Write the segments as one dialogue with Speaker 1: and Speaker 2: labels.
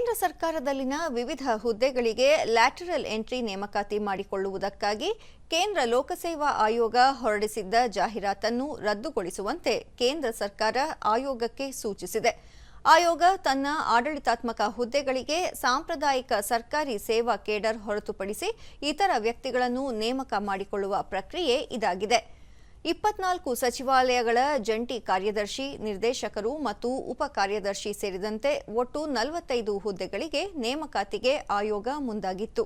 Speaker 1: ಕೇಂದ್ರ ಸರ್ಕಾರದಲ್ಲಿನ ವಿವಿಧ ಹುದ್ದೆಗಳಿಗೆ ಲ್ಯಾಟರಲ್ ಎಂಟ್ರಿ ನೇಮಕಾತಿ ಮಾಡಿಕೊಳ್ಳುವುದಕ್ಕಾಗಿ ಕೇಂದ್ರ ಲೋಕಸೇವಾ ಆಯೋಗ ಹೊರಡಿಸಿದ್ದ ಜಾಹೀರಾತನ್ನು ರದ್ದುಗೊಳಿಸುವಂತೆ ಕೇಂದ್ರ ಸರ್ಕಾರ ಆಯೋಗಕ್ಕೆ ಸೂಚಿಸಿದೆ. ಆಯೋಗ ತನ್ನ ಆಡಳಿತಾತ್ಮಕ ಹುದ್ದೆಗಳಿಗೆ ಸಾಂಪ್ರದಾಯಿಕ ಸರ್ಕಾರಿ ಸೇವಾ ಕೇಡರ್ ಹೊರತುಪಡಿಸಿ ಇತರ ವ್ಯಕ್ತಿಗಳನ್ನು ನೇಮಕ ಮಾಡಿಕೊಳ್ಳುವ ಪ್ರಕ್ರಿಯೆ ಇದಾಗಿದೆ. ಇಪ್ಪತ್ನಾಲ್ಕು ಸಚಿವಾಲಯಗಳ ಜಂಟಿ ಕಾರ್ಯದರ್ಶಿ, ನಿರ್ದೇಶಕರು ಮತ್ತು ಉಪ ಕಾರ್ಯದರ್ಶಿ ಸೇರಿದಂತೆ ಒಟ್ಟು ನಲವತ್ತೈದು ಹುದ್ದೆಗಳಿಗೆ ನೇಮಕಾತಿಗೆ ಆಯೋಗ ಮುಂದಾಗಿತ್ತು.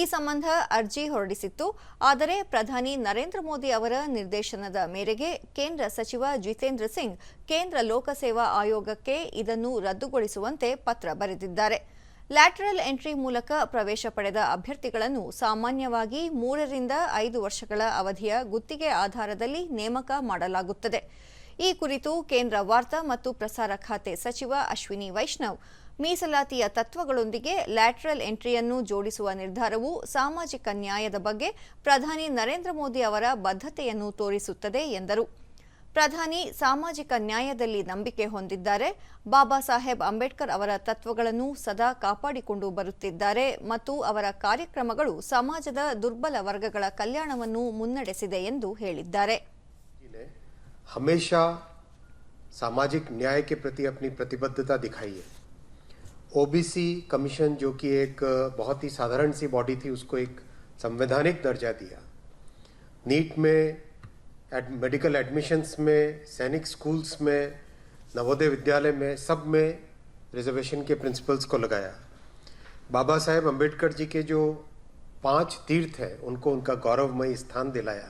Speaker 1: ಈ ಸಂಬಂಧ ಅರ್ಜಿ ಹೊರಡಿಸಿತ್ತು. ಆದರೆ ಪ್ರಧಾನಿ ನರೇಂದ್ರ ಮೋದಿ ಅವರ ನಿರ್ದೇಶನದ ಮೇರೆಗೆ ಕೇಂದ್ರ ಸಚಿವ ಜಿತೇಂದ್ರ ಸಿಂಗ್ ಕೇಂದ್ರ ಲೋಕಸೇವಾ ಆಯೋಗಕ್ಕೆ ಇದನ್ನು ರದ್ದುಗೊಳಿಸುವಂತೆ ಪತ್ರ ಬರೆದಿದ್ದಾರೆ. ಲ್ಯಾಟರಲ್ ಎಂಟ್ರಿ ಮೂಲಕ ಪ್ರವೇಶ ಪಡೆದ ಅಭ್ಯರ್ಥಿಗಳನ್ನು ಸಾಮಾನ್ಯವಾಗಿ ಮೂರರಿಂದ ಐದು ವರ್ಷಗಳ ಅವಧಿಯ ಗುತ್ತಿಗೆ ಆಧಾರದಲ್ಲಿ ನೇಮಕ ಮಾಡಲಾಗುತ್ತದೆ. ಈ ಕುರಿತು ಕೇಂದ್ರ ವಾರ್ತಾ ಮತ್ತು ಪ್ರಸಾರ ಖಾತೆ ಸಚಿವ ಅಶ್ವಿನಿ ವೈಷ್ಣವ್ ಮೀಸಲಾತಿಯ ತತ್ವಗಳೊಂದಿಗೆ ಲ್ಯಾಟರಲ್ ಎಂಟ್ರಿಯನ್ನು ಜೋಡಿಸುವ ನಿರ್ಧಾರವು ಸಾಮಾಜಿಕ ನ್ಯಾಯದ ಬಗ್ಗೆ ಪ್ರಧಾನಿ ನರೇಂದ್ರ ಮೋದಿ ಅವರ ಬದ್ಧತೆಯನ್ನು ತೋರಿಸುತ್ತದೆ ಎಂದರು. ಪ್ರಧಾನಿ ಸಾಮಾಜಿಕ ನ್ಯಾಯದಲ್ಲಿ ನಂಬಿಕೆ ಹೊಂದಿದ್ದಾರೆ ಬಾಬಾ ಸಾಹೇಬ್ ಅಂಬೇಡ್ಕರ್ ಅವರ ತತ್ವಗಳನ್ನು ಸದಾ ಕಾಪಾಡಿಕೊಂಡು ಬರುತ್ತಿದ್ದಾರೆ ಮತ್ತು ಅವರ ಕಾರ್ಯಕ್ರಮಗಳು ಸಮಾಜದ ದುರ್ಬಲ ವರ್ಗಗಳ ಕಲ್ಯಾಣವನ್ನು ಮುನ್ನಡೆಸಿದೆ ಎಂದು ಹೇಳಿದ್ದಾರೆ
Speaker 2: जी ने हमेशा सामाजिक न्याय के प्रति अपनी प्रतिबद्धता दिखाई है ओबीसी कमीशन जो कि एक बहुत ही साधारण सी बॉडी थी उसको एक संवैधानिक दर्जा दिया नीट में एड, मेडिकल एडमिशन्स में सैनिक स्कूल्स में नवोदय विद्यालय में सब में रिजर्वेशन के प्रिंसिपल्स को लगाया। बाबा साहेब अंबेडकर जी के जो पाँच तीर्थ हैं उनको उनका गौरवमयी स्थान दिलाया।